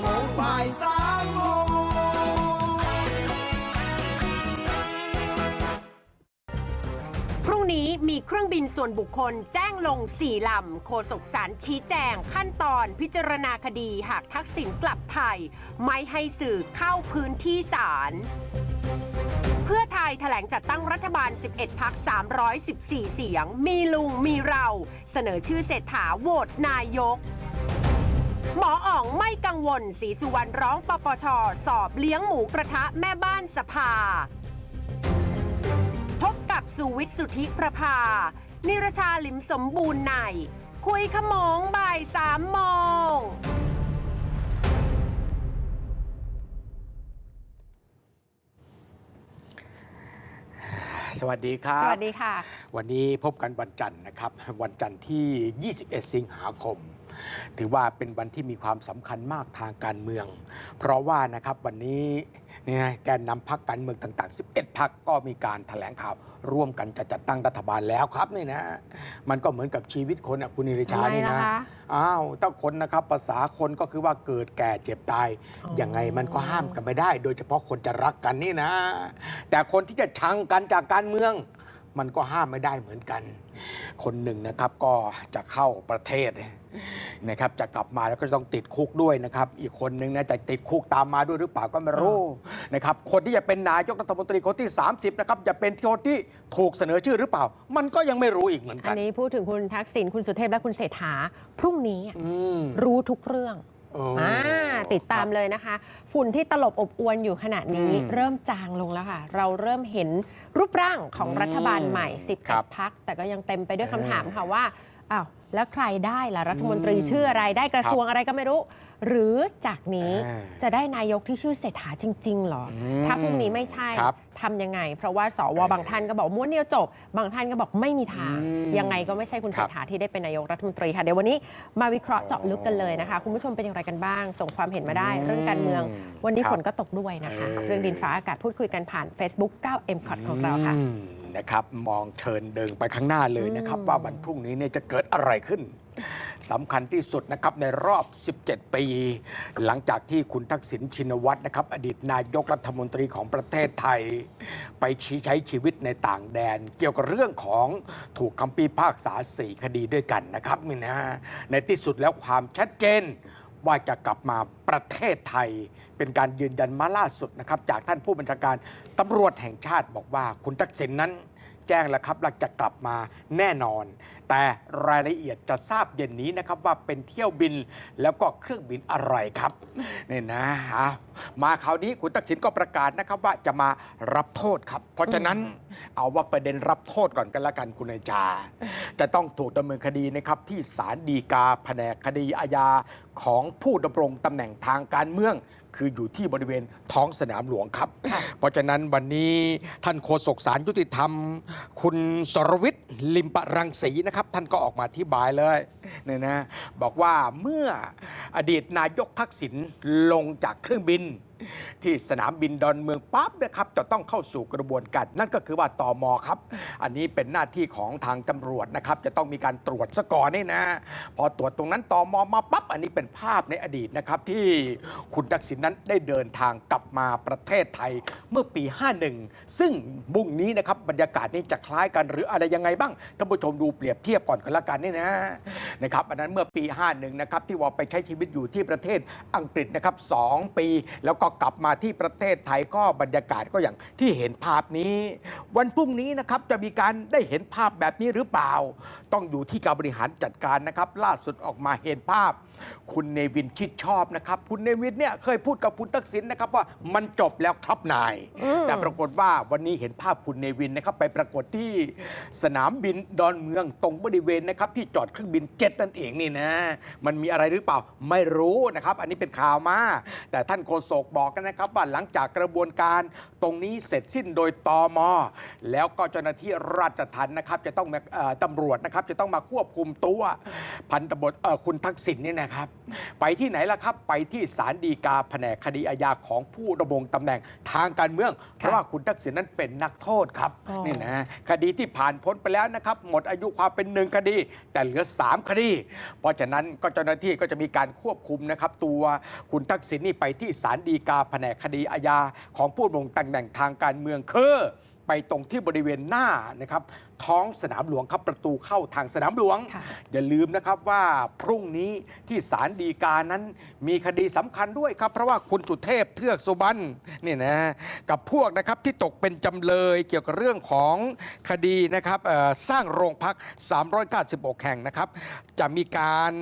โมงบ่ายสามโมงพรุ่งนี้มีเครื่องบินส่วนบุคคลแจ้งลง 4 ลำ โฆษกสารชี้แจง ขั้นตอนพิจารณาคดีหากทักษิณกลับไทย ไม่ให้สื่อเข้าพื้นที่ศาลเพื่อไทยแถลงจัดตั้งรัฐบาล 11 พัก 314 เสียง มีลุงมีเรา เสนอชื่อเศรษฐาโหวตนายก หมออ๋องไม่กังวลศรีสุวรรณร้องปปช สอบเลี้ยงหมูกระทะแม่บ้านสภา พบกับสุวิทย์สุทธิประภา นิรชาลิมสมบูรณ์ใน คุยขโมงบ่ายสามโมงสวัสดีครัสบวัสดีค่ะ วันนี้พบกันวันจันทร์นะครับ วันจันทร์ที่ 21 สิงหาคม ถือว่าเป็นวันที่มีความสำคัญมากทางการเมือง เพราะว่านะครับวันนี้เนี่ยแกนนำพักการเมืองต่าง ๆ 11 พักก็มีการแถลงข่าว ร่วมกันจะจัดตั้งรัฐบาลแล้วครับนี่นะ มันก็เหมือนกับชีวิตคนอะคุณนิริชาทำไมนี่ล่ะนะคะอ้าวถ้าคนนะครับภาษาคนก็คือว่าเกิดแก่เจ็บตายอ๋อยังไงมันก็ห้ามกันไม่ได้ โดยเฉพาะคนจะรักกันนี่นะ แต่คนที่จะชังกันจากการเมือง มันก็ห้ามไม่ได้เหมือนกัน คนหนึ่งนะครับก็จะเข้าประเทศนะครับจะกลับมาแล้วก็จะต้องติดคุกด้วยนะครับ อีกคนหนึ่งนะจะติดคุกตามมาด้วยหรือเปล่าก็ไม่รู้นะครับคนที่จะเป็นนายกรัฐมนตรีคนที่ 30นะครับจะเป็นคนที่ถูกเสนอชื่อหรือเปล่า มันก็ยังไม่รู้อีกเหมือนอักันนนี้พูดถึงคุณทักษิณคุณสุเทพและคุณเศรษฐาพรุ่งนี้อืมรู้ทุกเรื่องโอ้อ่าติดตามเลยนะคะ ฝุ่นที่ตลบอบอวนอยู่ขณะนี้ อืมเริ่มจางลงแล้วค่ะ เราเริ่มเห็นรูปร่างของอืมรัฐบาลใหม่ ครับ11พักแต่ก็ยังเต็มไปด้วยเอคำอถามค่ะว่าอ้าว แล้วใครได้ล่ะรัฐมนตรีอืมชื่ออะไรได้กระทรวงอะไรก็ไม่รู้ หรือจากนี้อ่าจะได้นายกที่ชื่อเศรษฐาจริง ๆหรออืมถ้าพรุ่งนี้ไม่ใช่ครับทำยังไง เพราะว่าสวบางท่านก็บอกม้วนเดียวจบ บางท่านก็บอกไม่มีทางอืมยังไงก็ไม่ใช่คุณคเศรัรบษฐาที่ได้เป็นนายกรัฐมนตรีค่ะเดี๋ยววันนี้มาวิเคราะห์เจาะลึกกันเลยนะคะ คุณผู้ชมเป็นอย่างไรกันบ้าง ส่งความเห็นมาได้อืมเรื่องการเมือง วันนี้ครับฝนก็ตกด้วยนะคะเออเรื่องดินฟ้าอากาศพูดคุยกันผ่าน Facebook 9 m c o t ของเราค่ะอืม นะครับมองเชิญเดินไปข้างหน้าเลยนะครับอืมว่าวันพรุ่งนี้เนี่ยจะเกิดอะไรขึ้นสำคัญที่สุดนะครับในรอบ 17 ปี หลังจากที่คุณทักษิณชินวัตรนะครับ อดีตนายกรัฐมนตรีของประเทศไทย ไปชี้ใช้ชีวิตในต่างแดน เกี่ยวกับเรื่องของถูกคำพิพากษาสี่คดีด้วยกันนะครับนี่นะในที่สุดแล้วความชัดเจนว่าจะกลับมาประเทศไทย เป็นการยืนยันมาล่าสุดนะครับจากท่านผู้บัญชาการตำรวจแห่งชาติบอกว่าคุณทักษิณนั้นแจ้งแล้วครับว่าจะกลับมาแน่นอน แต่รายละเอียดจะทราบเย็นนี้นะครับว่าเป็นเที่ยวบินแล้วก็เครื่องบินอะไรครับเนี่ยนะฮะมาคราวนี้คุณทักษิณก็ประกาศนะครับว่าจะมารับโทษครับ เพราะฉะนั้นเอาว่าประเด็นรับโทษก่อนกันละกันคุณนายจา จะต้องถูกดำเนินคดีนะครับที่ศาลฎีกาแผนกคดีอาญาของผู้ดำรงตำแหน่งทางการเมือง คืออยู่ที่บริเวณท้องสนามหลวงครับ เพราะฉะนั้นวันนี้ท่านโฆษกสารยุติธรรม คุณสรวิทย์ลิมปรังสีนะครับ ท่านก็ออกมาอธิบายเลยเนี่ยนะบอกว่าเมื่ออดีตนายกทักษิณลงจากเครื่องบิน ที่สนามบินดอนเมืองปั๊บนะครับจะต้องเข้าสู่กระบวนการนั่นก็คือว่าตอมอครับ อันนี้เป็นหน้าที่ของทางตำรวจนะครับ จะต้องมีการตรวจซะก่อนนี่นะ พอตรวจตรงนั้นตอมอมาปั๊บอันนี้เป็นภาพในอดีตนะครับ ที่คุณทักษิณนั้นได้เดินทางกลับมาประเทศไทยเมื่อปี 51 ซึ่งบุ่งนี้นะครับบรรยากาศนี้จะคล้ายกันหรืออะไรยังไงบ้างท่านผู้ชมดูเปรียบเทียบก่อนกันละกันนี่นะนะครับอันนั้นเมื่อปี 51 นะครับที่ว่าไปใช้ชีวิตอยู่ที่ประเทศอังกฤษนะครับสองปี แล้วก็กลับมาที่ประเทศไทยก็บรรยากาศก็อย่างที่เห็นภาพนี้ วันพรุ่งนี้นะครับจะมีการได้เห็นภาพแบบนี้หรือเปล่า ต้องอยู่ที่การบริหารจัดการนะครับ ล่าสุดออกมาเห็นภาพ คุณเนวินชิดชอบนะครับ คุณเนวินเนี่ยเคยพูดกับคุณทักษิณนะครับว่ามันจบแล้วครับนาย แต่ปรากฏว่าวันนี้เห็นภาพคุณเนวินนะครับไปปรากฏที่สนามบินดอนเมืองตรงบริเวณนะครับที่จอดเครื่องบินเจ็ตนั่นเองนี่นะ มันมีอะไรหรือเปล่าไม่รู้นะครับ อันนี้เป็นข่าวมา แต่ท่านโฆษกบอกกันนะครับว่าหลังจากกระบวนการตรงนี้เสร็จสิ้นโดยตอมแล้วก็เจ้าหน้าที่ราชทัณฑ์นะครับจะต้องมาเอ่อตำรวจนะครับจะต้องมาควบคุมตัวพันตำรวจเอ่อคุณทักษิณเนี่ยนะครับไปที่ไหนล่ะครับ ไปที่ศาลฎีกาแผนกคดีอาญาของผู้ดำรงตำแหน่งทางการเมือง เพราะว่าคุณทักษิณนั้นเป็นนักโทษครับอ๋อนี่นะคดีที่ผ่านพ้นไปแล้วนะครับ หมดอายุความเป็นหนึ่งคดี แต่เหลือ 3 คดี เพราะฉะนั้นก็เจ้าหน้าที่ก็จะมีการควบคุมนะครับ ตัวคุณทักษิณนี่ไปที่ศาลฎีกาแผนกคดีอาญาของผู้ดำรงตำแหน่งทางการเมืองคือไปตรงที่บริเวณหน้านะครับ ท้องสนามหลวงครับประตูเข้าทางสนามหลวงค่ะอย่าลืมนะครับว่าพรุ่งนี้ที่ศาลฎีกานั้นมีคดีสำคัญด้วยครับ เพราะว่าคุณสุเทพเทือกสุบรรณนี่นะกับพวกนะครับที่ตกเป็นจำเลยเกี่ยวกับเรื่องของคดีนะครับเอ่อสร้างโรงพัก 396 แห่งนะครับ จะมีการ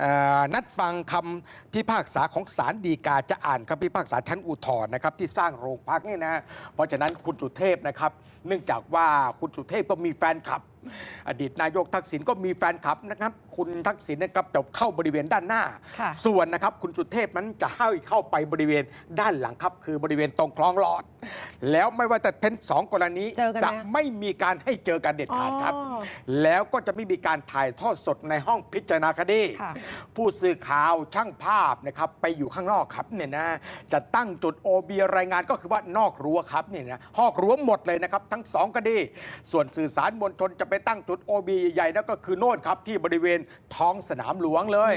เอ่อนัดฟังคำพิพากษาของศาลฎีกาจะอ่านคำพิพากษาชั้นอุทธรณ์นะครับที่สร้างโรงพักนี่นะเพราะฉะนั้นคุณสุเทพนะครับ เนื่องจากว่าคุณสุเทพก็มีแฟนคลับ อดีตนายกทักษิณก็มีแฟนคลับนะครับ คุณทักษิณนะครับจะเข้าบริเวณด้านหน้าค่ะส่วนนะครับคุณสุเทพนั้นจะให้เข้าไปบริเวณด้านหลังครับ คือบริเวณตรงคลองหลอด แล้วไม่ว่าจะเป็นสองกรณีเจอกันไหมจะไม่มีการให้เจอกันเด็ดขาดครับอ๋อแล้วก็จะไม่มีการถ่ายทอดสดในห้องพิจารณาคดีค่ะผู้สื่อข่าวช่างภาพนะครับไปอยู่ข้างนอกครับเนี่ยนะจะตั้งจุดโอเบีรายงานก็คือว่านอกรั้วครับเนี่ยนะห้องรั้วหมดเลยนะครับ ทั้งสองคดี ส่วนสื่อสารมวลชนจะไปตั้งจุดโอบีใหญ่ๆนั่นก็คือโน่นครับที่บริเวณท้องสนามหลวงเลย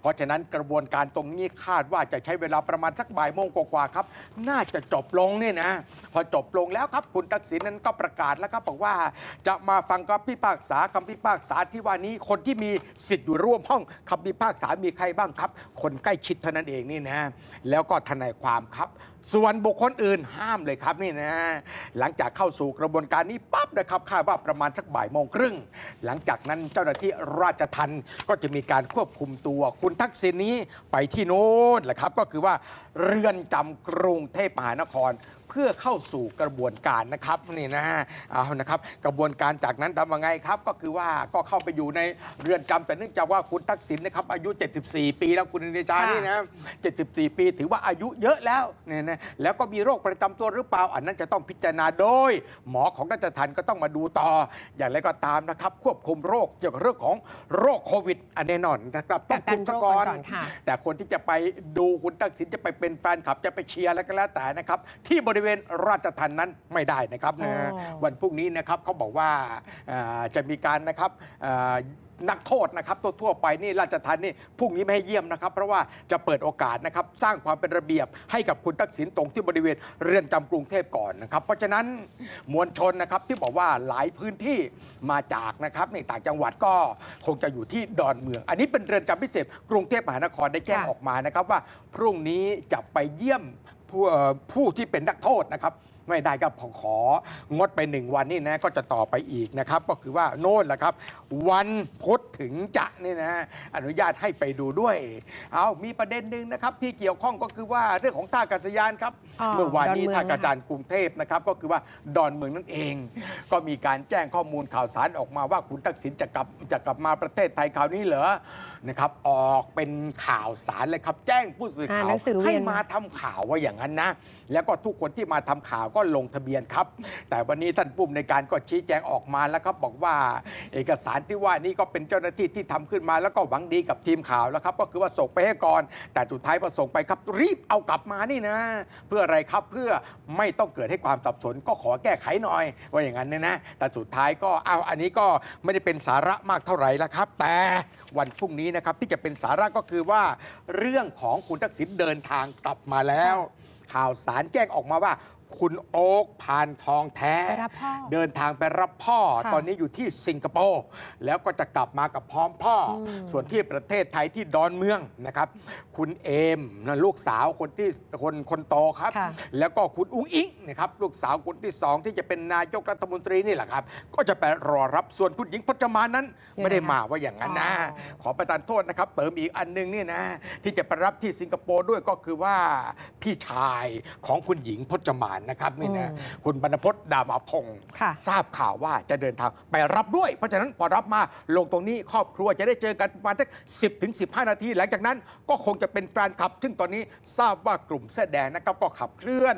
เพราะฉะนั้นกระบวนการตรงนี้คาดว่าจะใช้เวลาประมาณสักบ่ายโมงกว่าๆครับ น่าจะจบลงเนี่ยนะ พอจบลงแล้วครับคุณทักษิณนั้นก็ประกาศแล้วครับบอกว่าจะมาฟังคำพิพากษาคำพิพากษาที่ว่านี้คนที่มีสิทธิ์อยู่ร่วมห้องคำพิพากษามีใครบ้างครับ คนใกล้ชิดเท่านั้นเองนี่นะ แล้วก็ทนายความครับ ส่วนบุคคลอื่นห้ามเลยครับนี่นะ หลังจากเข้าสู่กระบวนการนี้ปั๊บนะครับคาดว่าประมาณสักบ่ายโมงครึ่ง หลังจากนั้นเจ้าหน้าที่ราชทัณฑ์ก็จะมีการควบคุมตัวคุณทักษิณนี้ไปที่โน้นแหละครับ ก็คือว่าเรือนจำกรุงเทพมหานคร เพื่อเข้าสู่กระบวนการนะครับนี่นะเอานะครับกระบวนการจากนั้นทำยังไงครับ ก็คือว่าก็เข้าไปอยู่ในเรือนจำแต่เนื่องจากว่าคุณทักษิณนะครับอายุ 74 ปีแล้วคุณเดชานี่นะ74 ปีถือว่าอายุเยอะแล้วเนี่ยนะแล้วก็มีโรคประจำตัวหรือเปล่า อันนั้นจะต้องพิจารณาโดย หมอของราชทัณฑ์ก็ต้องมาดูต่อ อย่างไรก็ตามนะครับ ควบคุมโรคเกี่ยวกับเรื่องของโรคโควิดอันแน่นอนนะครับต้องคุมซะก่อนกักกันโรคก่อนค่ะ แต่คนที่จะไปดูคุณทักษิณจะไปเป็นแฟนคลับจะไปเชียร์อะไรก็แล้วแต่นะครับที่บริเวณราชทันนั้นไม่ได้นะครับนะอ๋อวันพรุ่งนี้นะครับเขาบอกว่าอ่าจะมีการนะครับอ่านักโทษนะครับทั่วๆไปนี่ราชทันนี่พรุ่งนี้ไม่ให้เยี่ยมนะครับ เพราะว่าจะเปิดโอกาสนะครับสร้างความเป็นระเบียบให้กับคุณทักษิณตรงที่บริเวณเรือนจำกรุงเทพก่อนนะครับ เพราะฉะนั้นมวลชนนะครับที่บอกว่าหลายพื้นที่มาจากนะครับในต่างจังหวัดก็คงจะอยู่ที่ดอนเมือง อันนี้เป็นเรือนจำพิเศษกรุงเทพมหานครได้แจ้งค่ะออกมานะครับว่าพรุ่งนี้จะไปเยี่ยม ผู้ที่เป็นนักโทษนะครับ ไม่ได้ก็ของดไปหนึ่งวันนี่นะก็จะต่อไปอีกนะครับ ก็คือว่าโน่นแหละครับ วันพุธถึงจะนี่นะอนุญาตให้ไปดูด้วย เอามีประเด็นหนึ่งนะครับที่เกี่ยวข้องก็คือว่าเรื่องของท่าอากาศยานครับอ๋อเมื่อวานนี้ดอนเมือง ท่าอากาศยานกรุงเทพนะครับก็คือว่าดอนเมืองนั่นเอง ก็มีการแจ้งข้อมูลข่าวสารออกมาว่าคุณทักษิณจะกลับจะกลับมาประเทศไทยคราวนี้เหรอนะครับออกเป็นข่าวสารเลยครับ แจ้งผู้สื่อข่าอ่านหนัวงสือเวีให้ยนมาทำข่าวว่าอย่างนั้นนะ แล้วก็ทุกคนที่มาทำข่าวก็็ลงทะเบียนครับ แต่วันนี้ท่านผู้อำนวยการก็ชี้แจงออกมาแล้วครับบอกว่าเอกสารที่ว่านี่ก็เป็นเจ้าหน้าที่ที่ทำขึ้นมา แล้วก็หวังดีกับทีมข่าวแล้วครับ ก็คือว่าส่งไปให้ก่อน แต่สุดท้ายพอส่งไปครับรีบเอากลับมานี่นะ เพื่ออะไรครับเพื่อไม่ต้องเกิดให้ความสับสนก็ขอแก้ไขหน่อยว่าอย่างนั้นเนี่ยนะ แต่สุดท้ายก็เอาอันนี้ก็ไม่ได้เป็นสาระมากเท่าไหร่ละครับ แต่วันพรุ่งนี้นะครับที่จะเป็นสาระก็คือว่าเรื่องของคุณทักษิณเดินทางกลับมาแล้ว ข่าวสารแจ้งออกมาว่า คุณโอ๊กพานทองแท้ ไปรับพ่อเดินทางไปรับพ่อ ค่ะตอนนี้อยู่ที่สิงคโปร์แล้วก็จะกลับมากับพร้อมพ่ออม ส่วนที่ประเทศไทยที่ดอนเมืองนะครับ คุณเอมนะลูกสาวคนที่คนคนโตครับ ค่ะ แล้วก็คุณอุ้งอิงนะครับลูกสาวคนที่สองที่จะเป็นนายกรัฐมนตรีนี่แหละครับ ก็จะไปรอรับส่วนคุณหญิงพจมานนั้น ยังไงไม่ได้มาว่าอย่างนั้นนะ อ๋อ ขอประทานโทษนะครับ เติมอีกอันหนึงนี่นะ ที่จะไปรับที่สิงคโปร์ด้วยก็คือว่าพี่ชายของคุณหญิงพจมานนะครับนี่นะคุณบรรณพจน์ดามาพงศ์ค่ะทราบข่าวว่าจะเดินทางไปรับด้วย เพราะฉะนั้นพอรับมาลงตรงนี้ครอบครัวจะได้เจอกันประมาณสักสิบถึงสินาที หลังจากนั้นก็คงจะเป็นแฟนคลับ ซึ่งตอนนี้ทราบว่ากลุ่มเสื้อแดงนะครับก็ขับเคลื่อน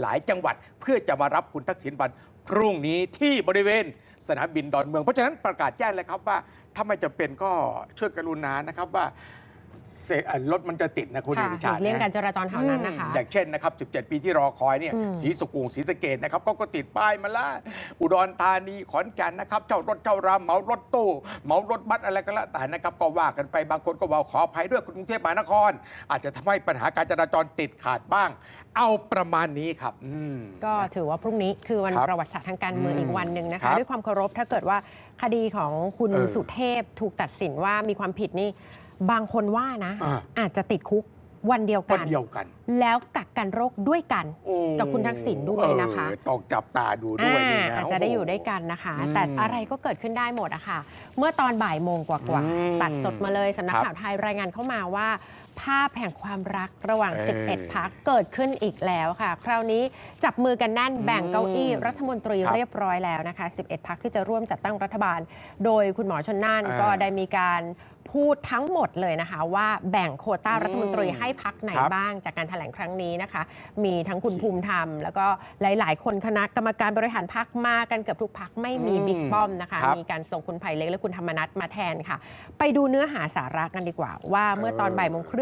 หลายจังหวัดเพื่อจะมารับคุณทักษิณวันพรุ่งนี้ที่บริเวณสนามบินดอนเมือง เพราะฉะนั้นประกาศแจ้งเลยครับว่าถ้าไม่จำเป็นก็ช่วยกรุณานะครับว่า เสอะรถมันจะติดนะคุณค่ะเอกหชาลีติกเลี่ยงนะการจราจรแถวนั้นนะคะ อย่างเช่นนะครับ 17 ปีที่รอคอยเนี่ยอืม สีสุกุงสีสะเกดนะครับก็ก็ติดป้ายมาละอุดรธานีขอนแก่นนะครับเช่ารถเช่ารามเหมารถตู้เหมารถบัสอะไรก็แล้วแต่นะครับ ก็ว่ากันไปบางคนก็ว่าขออภัยด้วยกรุงเทพมหานคร อาจจะทำให้ปัญหาการจราจรติดขาดบ้าง เอาประมาณนี้ครับอืม ก็ถือว่าพรุ่งนี้คือวันครับประวัติศาสตร์ทางการเมืองอืมอีกวันหนึ่งนะครัคะ บด้วยความเคารพถ้าเกิดว่าคดีของคุณเออสุเทพถูกตัดสินว่ามีความผิดนี่ บางคนว่านะ อ่า อาจจะติดคุกวันเดียววักันน เดียวกันแล้วกักกันโรคด้วยกัน โอ้กับคุณทักษิณด้วยนะคะ เออต้องจับตาดูด้วยนี่นะอาอาจจะได้อยู่ด้วยกันนะคะ อืมแต่อะไรก็เกิดขึ้นได้หมดอะค่ะเมื่อตอนบ่ายโมงกว่าอืมๆตัดสดมาเลยสำนักครับข่าวไทยรายงานเข้ามาว่าภาพแห่งความรักระหว่างเออ11 พักเกิดขึ้นอีกแล้วค่ะ คราวนี้จับมือกันแน่นแบ่งเก้าอี้รัฐมนตรีครับเรียบร้อยแล้วนะคะ 11 พักที่จะร่วมจัดตั้งรัฐบาล โดยคุณหมอชนน่านอ่าก็ได้มีการพูดทั้งหมดเลยนะคะ ว่าแบ่งโควต้ารัฐมนตรีให้พักไหนครับบ้างจากการแถลงครั้งนี้นะคะ มีทั้งคุณภูมิธรรม แล้วก็หลาย ๆ คนคณะกรรมการบริหารพักมากันเกือบทุกพักไม่มีอืมบิ๊กป้อมนะคะครับมีการส่งคุณไผ่เล็กและคุณธรรมนัฐมาแทนค่ะ ไปดูเนื้อหาสาระกันดีกว่า ว่าเมื่อตอนเออบ่ายโมงครึ่ง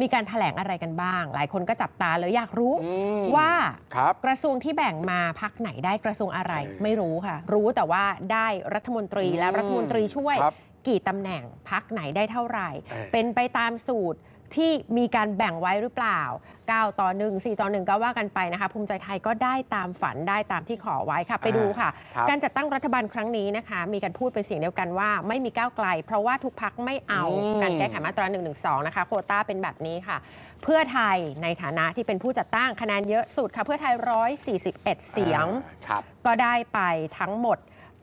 มีการแถลงอะไรกันบ้าง หลายคนก็จับตาเลยอยากรู้อืมว่าครับ กระทรวงที่แบ่งมาพักไหนได้กระทรวงอะไรเออไม่รู้ค่ะ รู้แต่ว่าได้รัฐมนตรีและอืมรัฐมนตรีช่วย ครับกี่ตำแหน่งพักไหนได้เท่าไหร่ เออเป็นไปตามสูตร ที่มีการแบ่งไว้หรือเปล่า 9 ต่อ 1 4 ต่อ 1 ก็ว่ากันไปนะคะ ภูมิใจไทยก็ได้ตามฝันได้ตามที่ขอไว้ค่ะ ไปดูค่ะ ครับการจัดตั้งรัฐบาลครั้งนี้นะคะ มีการพูดเป็นเสียงเดียวกันว่าไม่มีก้าวไกล เพราะว่าทุกพักไม่เอาอืม การแก้ไขมาตรา1นึนะคะ โควต้าเป็นแบบนี้ค่ะ เพื่อไทยในฐานะที่เป็นผู้จัดตั้งคะแนนเยอะสุดค่ะ เพื่อไทย 141 เสียง อ่าครับ ก็ได้ไปทั้งหมด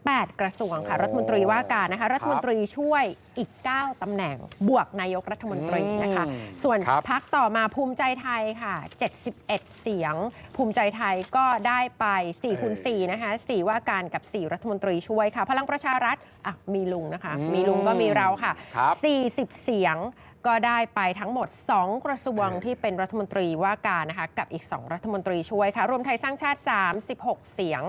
8 กระทรวงค่ะโอ้รัฐมนตรีว่าการนะคะครับรัฐมนตรีช่วยอีก 9ตำแหน่ง บวกนายกรัฐมนตรีนะคะอืมส่วนครับพักต่อมาภูมิใจไทยค่ะ 71 เสียง ภูมิใจไทยก็ได้ไป4คูณ4นะคะ 4 ว่าการกับ 4 รัฐมนตรีช่วยค่ะ พลังประชารัฐอะมีลุงนะคะอืมมีลุงก็มีเราค่ะครับ40 เสียง ก็ได้ไปทั้งหมด 2 กระทรวงเออที่เป็นรัฐมนตรีว่าการนะคะกับอีก 2 รัฐมนตรีช่วยค่ะ รวมไทยสร้างชาติ 36 เสียง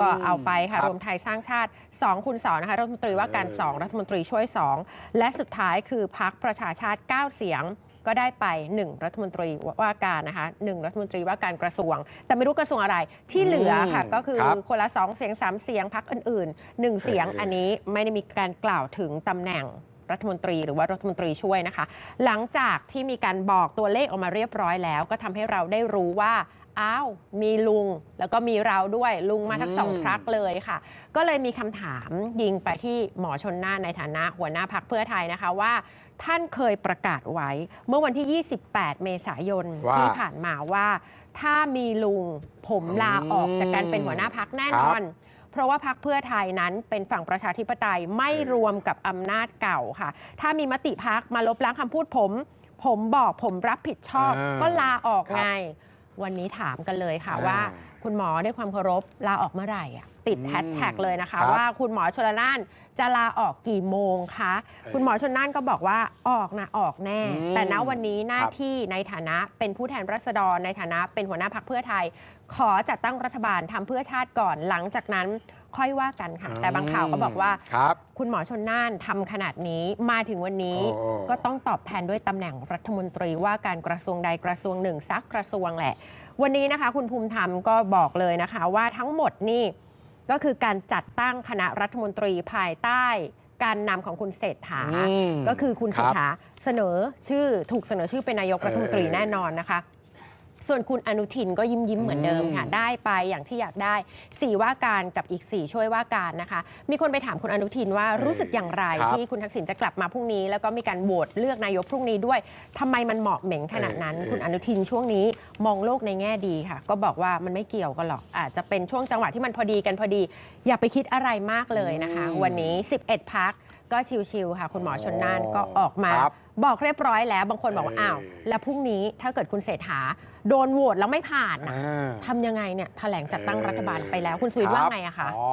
ก็เอาไปค่ะครับรวมไทยสร้างชาติ2คูณ2นะคะรัฐมนตรีว่าการเออ2รัฐมนตรีช่วย 2 และสุดท้ายคือพักประชาชาติ 9 เสียงก็ได้ไป 1 รัฐมนตรีว่าการนะคะ1รัฐมนตรีว่าการกระทรวง แต่ไม่รู้กระทรวงอะไรที่เหลือค่ะอืมก็คือครับคนละ 2 เสียง 3 เสียงพักอื่น ๆ 1 เสียงเอออัอันนี้ไม่ได้มีการกล่าวถึงตำแหน่ง รัฐมนตรีหรือว่ารัฐมนตรีช่วยนะคะ หลังจากที่มีการบอกตัวเลขออกมาเรียบร้อยแล้ว ก็ทำให้เราได้รู้ว่าอ้าวมีลุงแล้วก็มีเราด้วยลุงมาทั้งสองอืมพักเลยค่ะ ก็เลยมีคำถามยิงไปที่หมอชนน่านในฐานะหัวหน้าพักเพื่อไทยนะคะว่า ท่านเคยประกาศไว้เมื่อวันที่ 28 เมษายนว่าที่ผ่านมาว่า ถ้ามีลุงผมลาออกจากการเป็นหัวหน้าพักแน่นอน เพราะว่าพักเพื่อไทยนั้นเป็นฝั่งประชาธิปไตยไม่รวมกับอำนาจเก่าค่ะ ถ้ามีมติพักมาลบล้างคำพูดผม ผมบอกผมรับผิดชอบอ่าก็ลาออกครับไง วันนี้ถามกันเลยค่ะอ่าว่า คุณหมอด้วยความเคารพลาออกเมื่อไหร่อะติดอืมแฮชแท็กเลยนะคะครับว่าคุณหมอชลน่าน จะลาออกกี่โมงคะเออคุณหมอชลน่านก็บอกว่าออกนะออกแน่ อืมแต่ณวันนี้หน้าครับ ที่ในฐานะเป็นผู้แทนรัษฎรในฐานะเป็นหัวหน้าพักเพื่อไทย ขอจัดตั้งรัฐบาลทำเพื่อชาติก่อนหลังจากนั้นค่อยว่ากันค่ะ แต่บางข่าวก็บอกว่า ครับ คุณหมอชนน่านทำขนาดนี้มาถึงวันนี้โอ้ ก็ต้องตอบแทนด้วยตำแหน่งรัฐมนตรีว่าการกระทรวงใดกระทรวงหนึ่งสักกระทรวงแหละ วันนี้นะคะ คุณภูมิธรรมก็บอกเลยนะคะ ว่าทั้งหมดนี่ ก็คือการจัดตั้งคณะรัฐมนตรีภายใต้การนำของคุณเศรษฐา อืมก็คือคุณครัเศรบษฐาเสนอชื่อถูกเสนอชื่อเป็นนายกรัฐมนตรีเออ แน่นอนนะคะ ส่วนคุณอนุทินก็ยิ้มยิ้มๆเหมือนเดิมค่ะอืมได้ไปอย่างที่อยากได้ 4 ว่าการกับอีก 4 ช่วยว่าการนะคะ มีคนไปถามคุณอนุทินว่ารู้สึกอย่างไรครับที่คุณทักษิณจะกลับมาพรุ่งนี้ แล้วก็มีการโหวตเลือกนายกพรุ่งนี้ด้วยทำไมมันเหมาะเหม็งขนาดนั้นเออคุณอนุทินช่วงนี้มองโลกในแง่ดีค่ะ ก็บอกว่ามันไม่เกี่ยวกันหรอกอาจจะเป็นช่วงจังหวะที่มันพอดีกันพอดี อย่าไปคิดอะไรมากเลยนะคะอืมวันนี้ 11พักก็ชิวๆค่ะ คุณหมอชนน่านก็ออกมาครั บบอกเรียบร้อยแล้ว บางคนบอกว่า เอออ้อ้าว แล้วพรุ่งนี้ถ้าเกิดคุณเศรษฐาโดนโหวตแล้วไม่ผ่านน่ะอ่า ทำยังไงเนี่ยแถลงจัดตั้งรัฐบาลไปแล้วคุณสุวิทย์ว่าไงอะคะ อ๋อ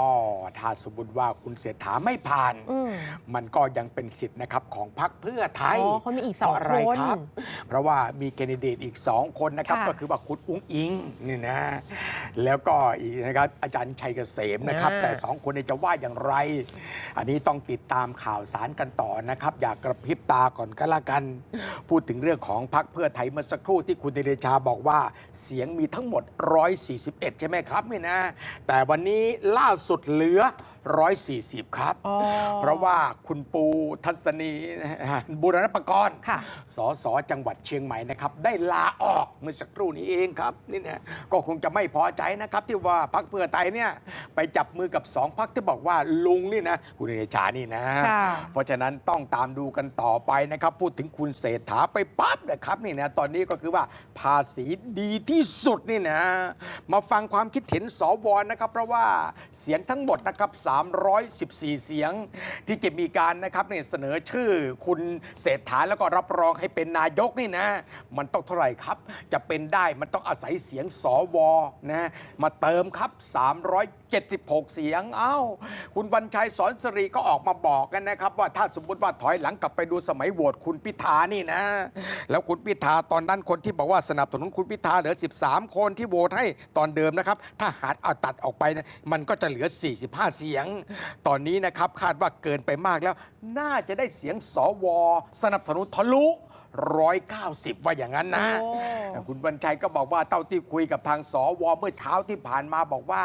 ถ้าสมมติว่าคุณเศรษฐาไม่ผ่าน อืม มันก็ยังเป็นสิทธิ์นะครับของพรรคเพื่อไทยอ๋อเขามีอีกสองเพราะอะไรคนรับ เพราะว่ามีแคนดิเดตอีก 2 คนนะครับ ค่ะก็คือว่าคุณอุ้งอิงนี่นะ แล้วก็อีกนะครับอาจารย์ชัยเกษมนะครับ อ่า แต่ 2 คนนี้จะว่าอย่างไร อันนี้ต้องติดตามข่าวสารกันต่อนะครับ อย่ากระพริบตาก่อนก็ละกัน พูดถึงเรื่องของพรรคเพื่อไทยเมื่อสักครู่ที่คุณเดชาบอกว่าเสียงมีทั้งหมด 141 ใช่ไหมครับนี่นะ แต่วันนี้ล่าสุดเหลือ 140 ครับ อ๋อเพราะว่าคุณปูทัศนีบุรณปกรณ์ค่ะ สสจังหวัดเชียงใหม่นะครับ ได้ลาออกเมื่อสักครู่นี้เองครับนี่นะก็คงจะไม่พอใจนะครับ ที่ว่าพรรคเพื่อไทยเนี่ยไปจับมือกับสองพรรคที่บอกว่าลุงนี่นะคุณเดชานี่นะ ค่ะ เพราะฉะนั้นต้องตามดูกันต่อไปนะครับ พูดถึงคุณเศรษฐาไปปั๊บนะครับนี่นะตอนนี้ก็คือว่าภาษีดีที่สุดนี่นะ มาฟังความคิดเห็นสวนะครับ เพราะว่าเสียงทั้งหมดนะครับ314 เสียง ที่จะมีการนะครับเนี่ยเสนอชื่อคุณเศรษฐาแล้วก็รับรองให้เป็นนายกนี่นะ มันต้องเท่าไหร่ครับ จะเป็นได้มันต้องอาศัยเสียงสวนะมาเติมครับ 376 เสียง เอ้า คุณบัญชัยสอนสรีก็ออกมาบอกกันนะครับ ว่าถ้าสมมติว่าถอยหลังกลับไปดูสมัยโหวตคุณพิธานี่นะ แล้วคุณพิธาตอนนั้นคนที่บอกว่าสนับสนุนคุณพิธาเหลือ 13 คนที่โหวตให้ตอนเดิมนะครับ ถ้าหารเอาตัดออกไปนะมันก็จะเหลือ 45 เสียงตอนนี้นะครับคาดว่าเกินไปมากแล้ว น่าจะได้เสียงสว สนับสนุนทะลุ190 ว่าอย่างนั้นนะ โอ้ คุณบัญชัยก็บอกว่าเต้าที่คุยกับทางสวเมื่อเช้าที่ผ่านมาบอกว่า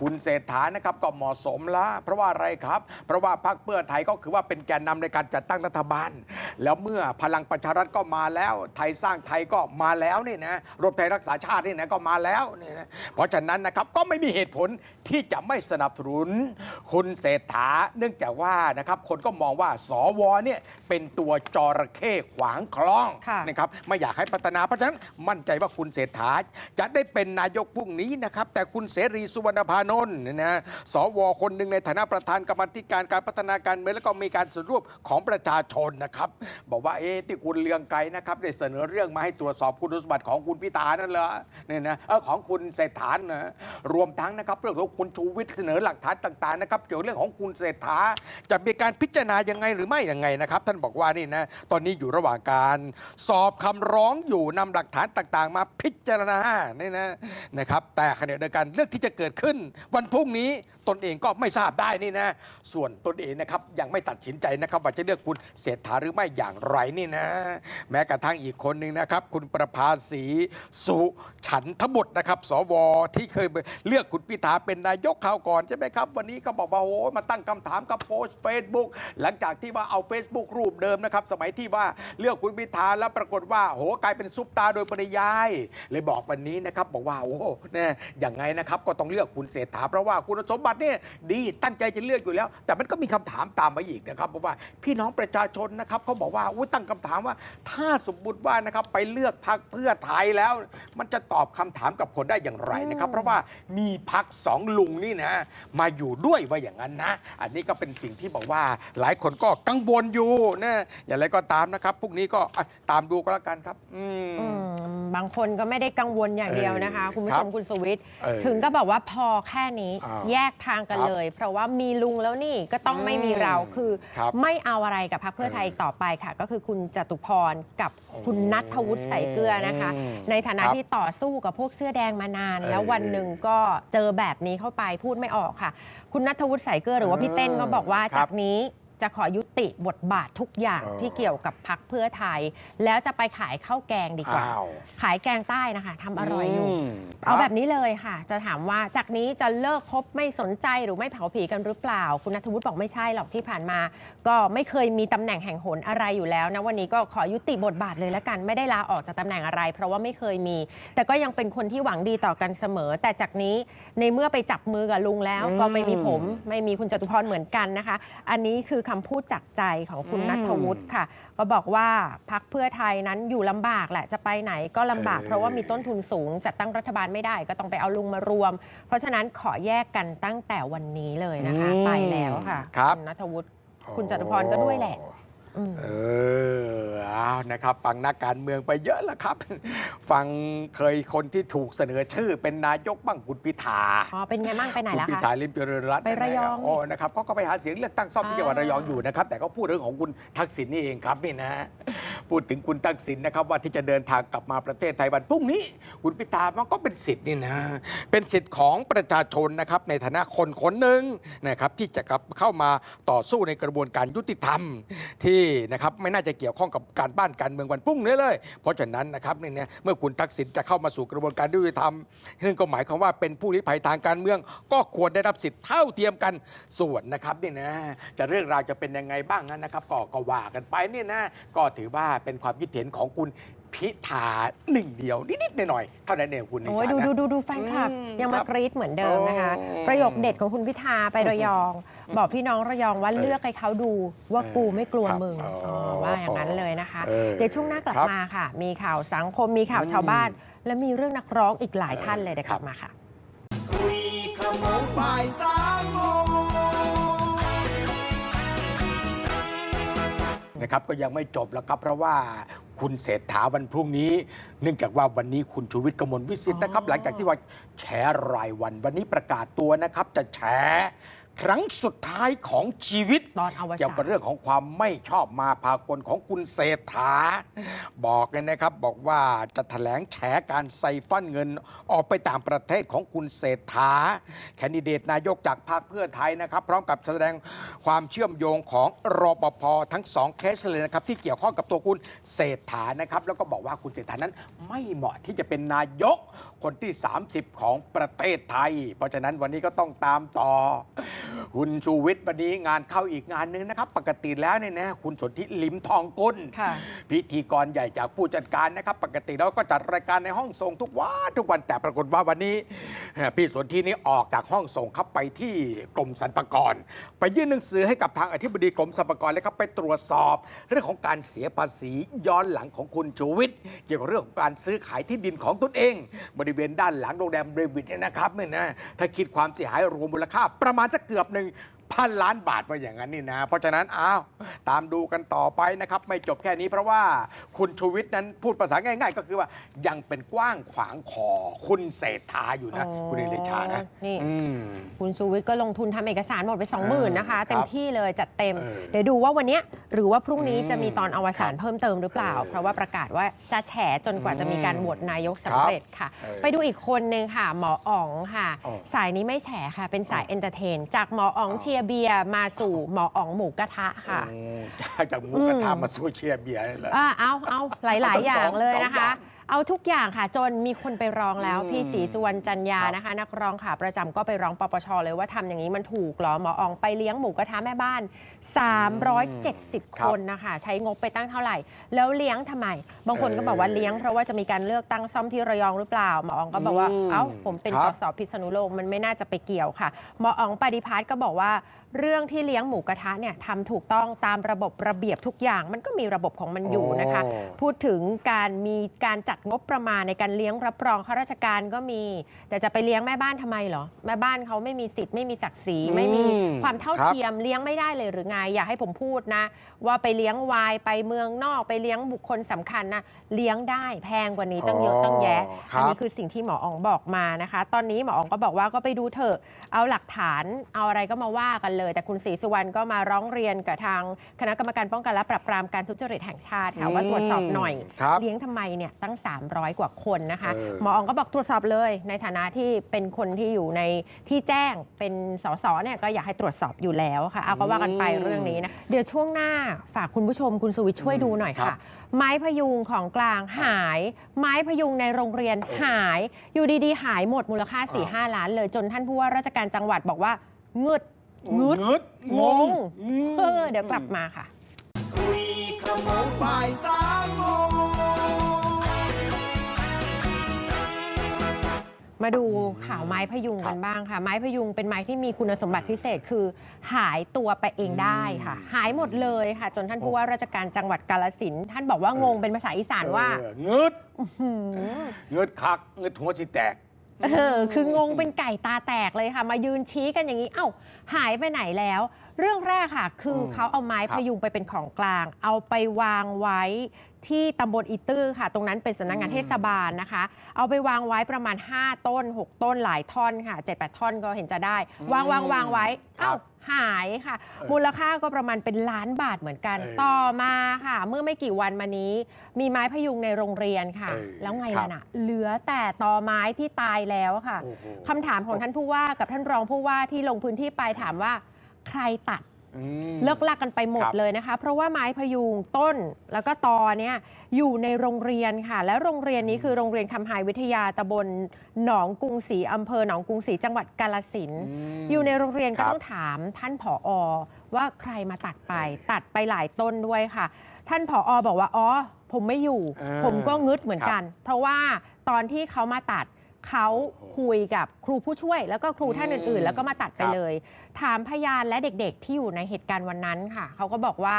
คุณเศรษฐานะครับก็เหมาะสมแล้วเพราะว่าอะไรครับ เพราะว่าพรรคเพื่อไทยก็คือว่าเป็นแกนนำในการจัดตั้งรัฐบาล แล้วเมื่อพลังประชารัฐก็มาแล้ว ไทยสร้างไทยก็มาแล้วนี่นะรวมไทยรักษาชาตินี่นะก็มาแล้วนี่นะเพราะฉะนั้นนะครับก็ไม่มีเหตุผลที่จะไม่สนับสนุน คุณเศรษฐาเนื่องจากว่านะครับคนก็มองว่าสวเนี่ยเป็นตัวจระเข้ขวางคลองค่ะนะครับไม่อยากให้พัฒนาเพราะฉะนั้นมั่นใจว่าคุณเศรษฐาจะได้เป็นนายกพรุ่งนี้นะครับแต่คุณเสรีสุวรรณพานนท์นี่ยนะสวคนหนึ่งในฐานะประธานกรรมธิการการพัฒนาการเมืองแล้วก็มีการส่วนร่วมของประชาชนนะครับ บอกว่าเอ๊ะที่คุณเลืองไกรนะครับได้เสนอเรื่องมาให้ตรวจสอบคุณสมบัติของคุณพิธานั่นเหรอเนี่ยนะเออของคุณเศรษฐานะรวมทั้งนะครับเรื่องของคุณชูวิทย์เสนอหลักฐานต่างๆนะครับเกี่ยวกับเรื่องของคุณเศรษฐาจะมีการพิจารณายังไงหรือไม่ยังไงนะครับ ท่านบอกว่านี่นะตอนนี้อยู่ระหว่างการสอบคำร้องอยู่นำหลักฐานต่างๆ มาพิจารณานี่นะนะครับแต่ขณะเดียวกันเรื่องที่จะเกิดขึ้นวันพรุ่งนี้ตนเองก็ไม่ทราบได้นี่นะ ส่วนตนเองนะครับยังไม่ตัดสินใจนะครับว่าจะเลือกคุณเศรษฐาหรือไม่อย่างไรนี่นะ แม้กระทั่งอีกคนหนึ่งนะครับ คุณประภาสีสุฉันทบุตรนะครับ สวที่เคยเลือกคุณพิธาเป็นนายกคราวก่อนใช่ไหมครับ วันนี้ก็บอกว่าโอ้มาตั้งคำถามกับโพสต์เฟซบุ๊กหลังจากที่ว่าเอา Facebook รูปเดิมนะครับ สมัยที่ว่าเลือกคุณพิธาแล้วปรากฏว่าโหกลายเป็นซุปตาโดยปริยาย เลยบอกวันนี้นะครับบอกว่าโอ้เนี่ยอย่างไงนะครับก็ต้องเลือกคุณเศรษฐาเพราะว่าคุณสมบัติเนี่ยดีตั้งใจจะเลือกอยู่แล้ว แต่มันก็มีคำถามตามมาอีกนะครับบอกว่าพี่น้องประชาชนนะครับเขาบอกว่าอุ้ยตั้งคำถามว่า ถ้าสมมติว่านะครับไปเลือกพรรคเพื่อไทยแล้ว มันจะตอบคำถามกับคนได้อย่างไรนะครับ เพราะว่ามีพรรคสองลุงนี่นะ มาอยู่ด้วยว่าอย่างนั้นนะ อันนี้ก็เป็นสิ่งที่บอกว่าหลายคนก็กังวลอยู่นะอย่างไรก็ตามนะครับพรุ่งนี้ก็อะตามดูก็แล้วกันครับอืมอืมบางคนก็ไม่ได้กังวลอย่างเดียวนะคะเออคุณผู้ครัชบมคุณสวิทย์เออถึงก็บอกว่าพอแค่นี้อ้าวแยกทางกันครับเลย เพราะว่ามีลุงแล้วนี่ก็ต้องไม่มีเราอืมคือ ครับไม่เอาอะไรกับพรรคเพื่อไทยเออต่อไปค่ะ ก็คือคุณจตุพรกับคุณอืมนัทวุฒิใส่เกลือนะคะ อืมในฐานะครับ ที่ต่อสู้กับพวกเสื้อแดงมานานเออแล้ววันหนึ่งก็เจอแบบนี้เข้าไปพูดไม่ออกค่ะ คุณนัทวุฒิใส่เกลือหรือว่าพี่เต้นก็บอกว่าครับ จากนี้จะขอยุ ติบทบาททุกอย่างเออที่เกี่ยวกับพรรคเพื่อไทย แล้วจะไปขายข้าวแกงดีกว่าอ้าวขายแกงใต้นะคะทำอร่อยอยู่มเอาแบบครันี้เลยค่ะ จะถามว่าจากนี้จะเลิกคบไม่สนใจหรือไม่เผาผีกันหรือเปล่า คุณนัทวุฒิบอกไม่ใช่หรอกที่ผ่านมา ก็ไม่เคยมีตำแหน่งแห่งหนอะไรอยู่แล้วนะวันนี้ก็ขอยุติบทบาทเลยละกันไม่ได้ลาออกจากตำแหน่งอะไร เพราะว่าไม่เคยมี แต่ก็ยังเป็นคนที่หวังดีต่อกันเสมอ แต่จากนี้ในเมื่อไปจับมือกับลุงแล้วอืมก็ไม่มีผม ไม่มีคุณจตุพรเหมือนกันนะคะ อันนี้คือคำพูดจากใจของคุณอืมนัทวุฒิค่ะ ก็บอกว่าพักเพื่อไทยนั้นอยู่ลำบากแหละจะไปไหนก็ลำบาก เออ เพราะว่ามีต้นทุนสูงจัดตั้งรัฐบาลไม่ได้ก็ต้องไปเอาลุงมารวม เพราะฉะนั้นขอแยกกันตั้งแต่วันนี้เลยนะคะ อืมไปแล้วค่ะครับ ณนัทวุฒิ คุณจตุพรก็ด้วยแหละอืม เออเอานะครับฟังนักการเมืองไปเยอะแล้วครับ ฟังเคยคนที่ถูกเสนอชื่อ เป็นนายกบ้างคุณพิธาอ๋อเป็นไงบ้างไปไหนคุณแล้วพิคะธาลิมเจริญรัตน์ไประยองโอ้นะครับเขาก็ไปหาเสียงเลือกตั้งซ่อมที่อ่าจังหวัดระยองอยู่นะครับ แต่ก็พูดเรื่องของคุณทักษิณนี่เองครับนี่นะพูดถึงคุณทักษิณนะครับว่าที่จะเดินทางกลับมาประเทศไทยวันพรุ่งนี้ คุณพิธามันก็เป็นสิทธิ์นี่นะเป็นสิทธิ์ของประชาชนนะครับในฐานะคนคนหนึ่งนะครับที่จะกลับเข้ามาต่อสู้ในกระบวนการยุติธรรมที่นะครับไม่น่าจะเกี่ยวข้องกับการบ้านการเมืองวันพรุ่งนี้เลย เพราะฉะนั้นนะครับเนี่ยนะเมื่อคุณทักษิณจะเข้ามาสู่กระบวนการยุติธรรมซึ่งก็หมายความว่าเป็นผู้ลี้ภัยทางการเมือง ก็ควรได้รับสิทธิ์เท่าเทียมกันส่วนนะครับเนี่ยนะจะเรื่องราวจะเป็นยังไงบ้างนั้นนะครับ ก็ก็ว่ากันไปเนี่ยนะก็ถือว่าเป็นความคิดเห็นของคุณพิธาหนึ่งเดียว นิด ๆ หน่อย ๆ เท่านั้นเองคุณนิโอ้ยชาดูนะดูดูดูแฟนคลับอืมยังมาครับกรี๊ดเหมือนเดิมนะคะโอ้ประโยคเด็ดของคุณพิธาไประยอง บอกพี่น้องระยองว่าเออเลือกให้เขาดูว่ากูไม่กลัวครับมึงอ๋ออ๋อว่าอย่างนั้นเลยนะคะ เออเดี๋ยวช่วงหน้ากลับครับ มาค่ะ มีข่าวสังคมมีข่าวอืมชาวบ้าน และมีเรื่องนักร้องอีกหลายเออท่านเลยเดี๋ยวกลับครับมาค่ะ คุยขโมงบ่ายสามโมง นะครับก็ยังไม่จบแล้วครับ เพราะว่าคุณเศรษฐาวันพรุ่งนี้ เนื่องจากว่าวันนี้คุณชูวิทย์กมลวิสิทธิ์นะครับ หลังจากที่ว่าแฉรายวันวันนี้ประกาศตัวนะครับ จะแฉ ครั้งสุดท้ายของชีวิต ตอนอวสาน เกี่ยวกับเรื่องของความไม่ชอบมาพากลของคุณเศรษฐา บอกเลยนะครับบอกว่าจะแถลงแฉการใส่ฟันเงินออกไปต่างประเทศของคุณเศรษฐา แคนดิเดตนายกจากพรรคเพื่อไทยนะครับ พร้อมกับแสดงความเชื่อมโยงของรปภทั้งสองเคสเลยนะครับที่เกี่ยวข้องกับตัวคุณเศรษฐานะครับแล้วก็บอกว่าคุณเศรษฐานั้นไม่เหมาะที่จะเป็นนายก คนที่ 30 ของประเทศไทย เพราะฉะนั้นวันนี้ก็ต้องตามต่อ คุณชูวิทย์วันนี้งานเข้าอีกงานหนึงนะครับ ปกติแล้วเนี่ยนะคุณสนธิลิมทองกุลค่ะพิธีกรใหญ่จากผู้จัดการนะครับ ปกติเราก็จัดรายการในห้องส่งทุกวันทุกวันแต่ปรากฏว่าวันนี้เอ่อพี่สนธินี่ออกจากห้องส่งครับไปที่กรมสรรพากร ไปยื่นหนังสือให้กับทางอธิบดีกรมสรรพากรเลยครับไปตรวจสอบ เรื่องของการเสียภาษีย้อนหลังของคุณชูวิทย์เกี่ยวกับเรื่องของการซื้อขายที่ดินของตนเองบริเวณด้านหลังโรงแรมเรวิทเนี่ยนะครับเนี่ยนะถ้าคิดความเสียหายรวมมูลค่าประมาณจะเกือบหนึ่ง พันล้านบาทว่าอย่างนั้นนี่นะ เพราะฉะนั้นอ้าวตามดูกันต่อไปนะครับ ไม่จบแค่นี้เพราะว่าคุณชูวิทย์นั้นพูดภาษาง่าย ๆ ก็คือว่ายังเป็นกว้างขวางคอคุณเศรษฐาอยู่นะ อ๋อคุณเอเลชานะนี่ อืม คุณชูวิทย์ก็ลงทุนทำเอกสารหมดไป 20,000นะคะครับเต็มที่เลยจัดเต็ม เออเดี๋ยวดูว่าวันเนี้ยหรือว่าพรุ่งนี้อืมจะมีตอนอวสานครับเพิ่มเติมหรือเปล่า เออเพราะว่าประกาศว่าจะแฉจนกว่าจะมีการโหวตนายกสำเร็จค่ะ เออไปดูอีกคนหนึ่งค่ะ หมออ๋องค่ะ อ๋อสายนี้ไม่แฉค่ะ เป็นสายอ๋อเอนเตอร์เทน จากหมออ๋องอ๋อ เชียร์เบียร์มาสู่หมออ๋องหมูกระทะค่ะ อืมจากหมูกระทะอืมมาซูเชียเบียร์นี่แหละอ่าเอาเอาหลาย ๆ อย่างเลยนะคะ สองอย่าง เอาทุกอย่างค่ะ จนมีคนไปร้องแล้ว อืมพี่ศรีสุวรรณจันยาครับ นะคะ นักร้องค่ะประจำก็ไปร้องปปชเลยว่าทำอย่างนี้มันถูกเหรอหมออองไปเลี้ยงหมูกระทะแม่บ้าน 370ครับคนนะคะ ใช้งบไปตั้งเท่าไหร่ แล้วเลี้ยงทำไม บางคนก็บอกว่าเลี้ยงเพราะว่าจะมีการเลือกตั้งซ่อมที่ระยองหรือเปล่าหมออองก็บอกว่าอืมเอ้าผมเป็นคสรับ สพิษณุโลกมันไม่น่าจะไปเกี่ยวค่ะหมออองปฏิพัฒน์ก็บอกว่า เรื่องที่เลี้ยงหมูกระทะเนี่ยทำถูกต้องตามระบบระเบียบทุกอย่าง มันก็มีระบบของมันอยู่นะคะโอ้พูดถึงการมีการจัดงบประมาณในการเลี้ยงรับรองข้าราชการก็มี แต่จะไปเลี้ยงแม่บ้านทำไมเหรอ แม่บ้านเขาไม่มีสิทธิ์ไม่มีศักดิ์ศรีไม่มีอืมความเท่าครับ เทียมเลี้ยงไม่ได้เลยหรือไง อยากให้ผมพูดนะ ว่าไปเลี้ยงวายไปเมืองนอกไปเลี้ยงบุคคลสำคัญนะเลี้ยงได้แพงกว่านี้ตั้งเยอะตั้งแยะครับอันนี้คือสิ่งที่หมออองบอกมานะคะ ตอนนี้หมออองก็บอกว่าก็ไปดูเถอะ เอาหลักฐานเอาอะไรก็มาว่ากันเลย แต่คุณศรีสุวรรณก็มาร้องเรียนกับทางคณะกรรมการป้องกันและปราบปรามการทุจริตแห่งชาติค่ะว่าตรวจสอบหน่อย ครับ เลี้ยงทำไมเนี่ยตั้ง 300 กว่าคนนะคะ เออหมออองก็บอกตรวจสอบเลย ในฐานะที่เป็นคนที่อยู่ในที่แจ้งเป็นสสเนี่ยก็อยากให้ตรวจสอบอยู่แล้วค่ะเอาก็ว่ากันไปเรื่องนี้นะ เดี๋ยวช่วงหน้าฝากคุณผู้ชมคุณสุวิทย์ช่วยดูหน่อยครัค่ะบไม้พยุงของกลางหาย ไม้พยุงในโรงเรียนหาย อยู่ดีๆ หายหมดมูลค่า4-5ล้านเลยจนท่านผู้ว่าราชการจังหวัดบอกว่าเงึดงึดงึดงงอืมเออเดี๋ยวกลับมาค่ะ คุยขโมงบ่ายสามโมง มาดูข่าวไม้พยุงครักับนบ้างค่ะ ไม้พยุงเป็นไม้ที่มีคุณสมบัติพิเศษคือ หายตัวไปเองได้ค่ะอืมหายหมดเลยค่ะ จนท่านผู้ว่าราชการจังหวัดกาลสินธุ์ท่านบอกว่างงเป็นภาษาอีสานว่าเอองึดหืองึดคักงึดหัวสิแตก เออคืองงเป็นไก่ตาแตกเลยค่ะ มายืนชี้กันอย่างนี้เอ้าหายไปไหนแล้ว เรื่องแรกค่ะ คืออมเขาเอาไม้ครับ พยุงไปเป็นของกลาง เอาไปวางไว้ที่ตำบลอีตื้อค่ะ ตรงนั้นเป็นสำนักงานเทศบาลนะคะ เอาไปวางไว้ประมาณ 5 ต้น 6 ต้นหลายท่อนค่ะ 7-8 ท่อนก็เห็นจะได้ วางวางวางไว้ครับเอ้า หายค่ะเออมูลค่าก็ประมาณเป็นล้านบาทเหมือนกัน เออต่อมาค่ะ เมื่อไม่กี่วันมานี้ มีไม้พยุงในโรงเรียนค่ะ เออแล้วไงครัล่ะบน่ะเหลือแต่ตอไม้ที่ตายแล้วค่ะ โอ้โห คำถามของท่านผู้ว่ากับท่านรองผู้ว่าที่ลงพื้นที่ไปถามว่า ใครตัดอืม เลิกลักกันไปหมดครับเลยนะคะ เพราะว่าไม้พยุงต้นแล้วก็ตอเนี่ยอยู่ในโรงเรียนค่ะ และโรงเรียนนี้คือโรงเรียนคำหายวิทยาตำบลหนองกรุงศรีอำเภอหนองกรุงศรีจังหวัดกาลสินธุ์มอยู่ในโรงเรียนคก็รับต้องถามท่านผออว่าใครมาตัดไปตัดไปหลายต้นด้วยค่ะ ท่านผออบอกว่าอ๋อผมไม่อยู่เออผมก็งึดเหมือนครับกัน เพราะว่าตอนที่เขามาตัด เขาโอ้โหคุยกับครูผู้ช่วย แล้วก็ครูท่านอื่น ๆ แล้วก็มาตัดไปครับเลย ถามพยานและเด็กๆ ที่อยู่ในเหตุการณ์วันนั้นค่ะ เขาก็บอกว่า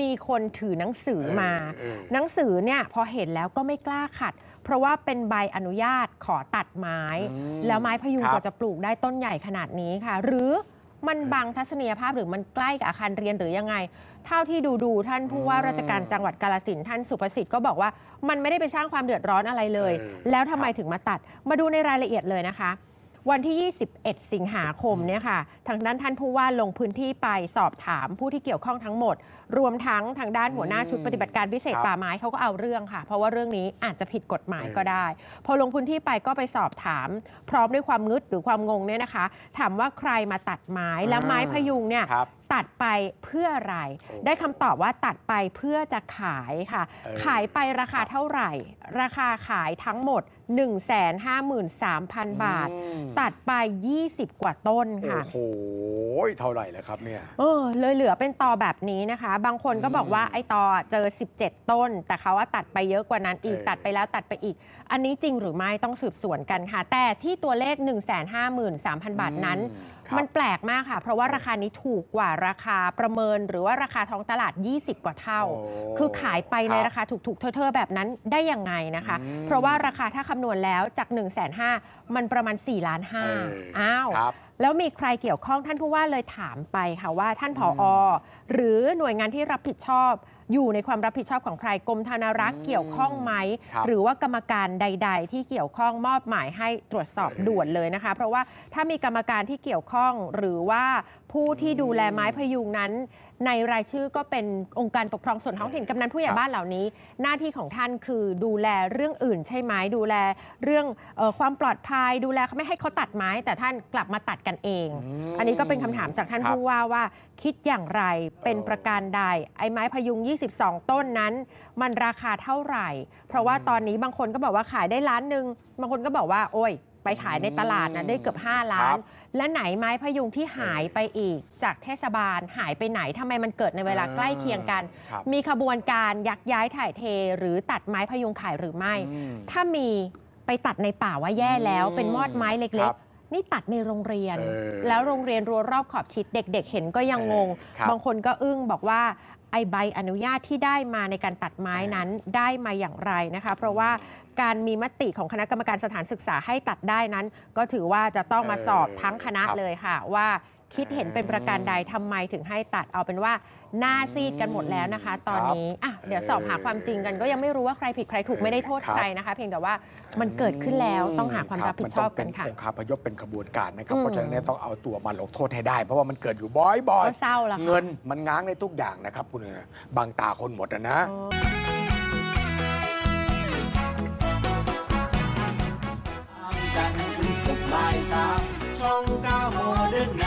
มีคนถือหนังสือมาเออ หนังสือเนี่ยพอเห็นแล้วก็ไม่กล้าขัด เพราะว่าเป็นใบอนุญาตขอตัดไม้ อืมแล้วไม้พยุงครับ กว่าจะปลูกได้ต้นใหญ่ขนาดนี้ค่ะ หรือมันบังทัศนียภาพหรือมันใกล้กับอาคารเรียนหรือยังไง เท่าที่ดูดูๆท่านผู้ว่าราชการจังหวัดกาลสินธุ์ท่านสุภสิทธิ์ก็บอกว่ามันไม่ได้ไปสร้างความเดือดร้อนอะไรเลยเออแล้วทำไมครับถึงมาตัด มาดูในรายละเอียดเลยนะคะ วันที่ 21 สิงหาคมเนี่ยค่ะ ทางด้านท่านผู้ว่าลงพื้นที่ไปสอบถามผู้ที่เกี่ยวข้องทั้งหมด รวมทั้งทางด้านหัวหน้าชุดปฏิบัติการพิเศษครับป่าไม้เขาก็เอาเรื่องค่ะ เพราะว่าเรื่องนี้อาจจะผิดกฎหมายก็ได้ พอลงพื้นที่ไปก็ไปสอบถาม พร้อมด้วยความงึดหรือความงงเนี่ยนะคะ ถามว่าใครมาตัดไม้แล้วไม้พยุงเนี่ยครับ ตัดไปเพื่ออะไรโอ้ได้คำตอบว่าตัดไปเพื่อจะขายค่ะเออขายไปราคาเท่าไหร่ ราคาขายทั้งหมด 153,000 บาทอืมตัดไป 20 กว่าต้นค่ะ โอ้โห เท่าไหร่แล้วครับเนี่ยเออเลยเหลือเป็นตอแบบนี้นะคะ บางคนก็บอกว่าอืมไอ้ตอเจอ 17 ต้น แต่เขาว่าตัดไปเยอะกว่านั้นอีกเออตัดไปแล้วตัดไปอีก อันนี้จริงหรือไม่ต้องสืบสวนกันค่ะ แต่ที่ตัวเลข 153,000 บาทนั้นอืครับ มันแปลกมากค่ะ เพราะว่าราคานี้ถูกกว่าราคาประเมิน หรือว่าราคาท้องตลาด 20 กว่าเท่า โอ้คือขายไปในครับราคาถูกๆเท่อๆแบบนั้นได้ยังไงนะคะ อืมเพราะว่าราคาถ้าคำนวณแล้วจาก 1 5 0 0 0มันประมาณ4ล้านห้าเอออ้าว ครับ แล้วมีใครเกี่ยวข้องท่านผู้ว่าเลยถามไปค่ะว่าท่านผออมหรือหน่วยงานที่รับผิดชอบ อยู่ในความรับผิดชอบของใครกรมธนารักษ์อืมเกี่ยวข้องไหม ครับหรือว่ากรรมการใด ๆ ที่เกี่ยวข้องมอบหมายให้ตรวจสอบเออด่วนเลยนะคะ เพราะว่าถ้ามีกรรมการที่เกี่ยวข้องหรือว่าผู้ที่ดูแลไม้พยุงนั้น ในรายชื่อก็เป็นองค์การปกครองส่วนท้องถิ่นกำนันผู้ใหญ่ครับ บ้านเหล่านี้ หน้าที่ของท่านคือดูแลเรื่องอื่นใช่ไหมดูแลเรื่องเออความปลอดภัย ดูแลไม่ให้เขาตัดไม้ แต่ท่านกลับมาตัดกันเอง มอันนี้ก็เป็นคำถามจากท่านครับ ผู้ว่าว่าคิดอย่างไรเป็นประการใดไอ้ไม้พยุง22 ต้นนั้น มันราคาเท่าไหร่ เพราะว่าตอนนี้บางคนก็บอกว่าขายได้ล้านหนึ่งบางคนก็บอกว่า โอ้ย ไปขายในตลาดนะได้เกือบ 5 ล้าครันบและไหนไม้พยุงที่หายไปอีก จากเทศบาลหายไปไหนทำไมมันเกิดในเวลาใกล้เคียงกัน ครับมีขบวนการยักย้ายถ่ายเทหรือตัดไม้พยุงขายหรือไม่ อืม ถ้ามีไปตัดในป่าว่าแย่แล้วอืมเป็นมอดไม้เคล็รักบๆ นี่ตัดในโรงเรียน เออแล้วโรงเรียนรั้วรอบขอบชิดเด็ก ๆ เห็นก็ยังงง เออครับบางคนก็อึ้งบอกว่า ไอใบอนุญาตที่ได้มาในการตัดไม้นั้นได้มาอย่างไรนะคะ เพราะว่าการมีมติของคณะกรรมการสถานศึกษาให้ตัดได้นั้น ก็ถือว่าจะต้องมาสอบทั้งคณะครับเลยค่ะว่า คิดเห็นเป็นประการใดทำไมถึงให้ตัดเอาเป็นว่าหน้าซีดกันหมดแล้วนะคะ ตอนนี้อะเดี๋ยวสอบหาความจริงกันก็ยังไม่รู้ว่าใครผิดใครถูกไม่ได้โทษใครนะคะ เพียงแต่ว่ามันเกิดขึ้นแล้วต้องหาความรับผิดชอบกันค่ะ มัต้องเป็นองค์าพยพเป็นขบวนการนะครับเพราะฉะนั้นต้องเอาตัวมาลงโทษให้ได้ เพราะว่ามันเกิดอยู่บ่อยๆเงินมันง้างในทุกอย่างนะครับคุณเนี่บางตาคนหมดนะช่องก้าโมเดิร์นไน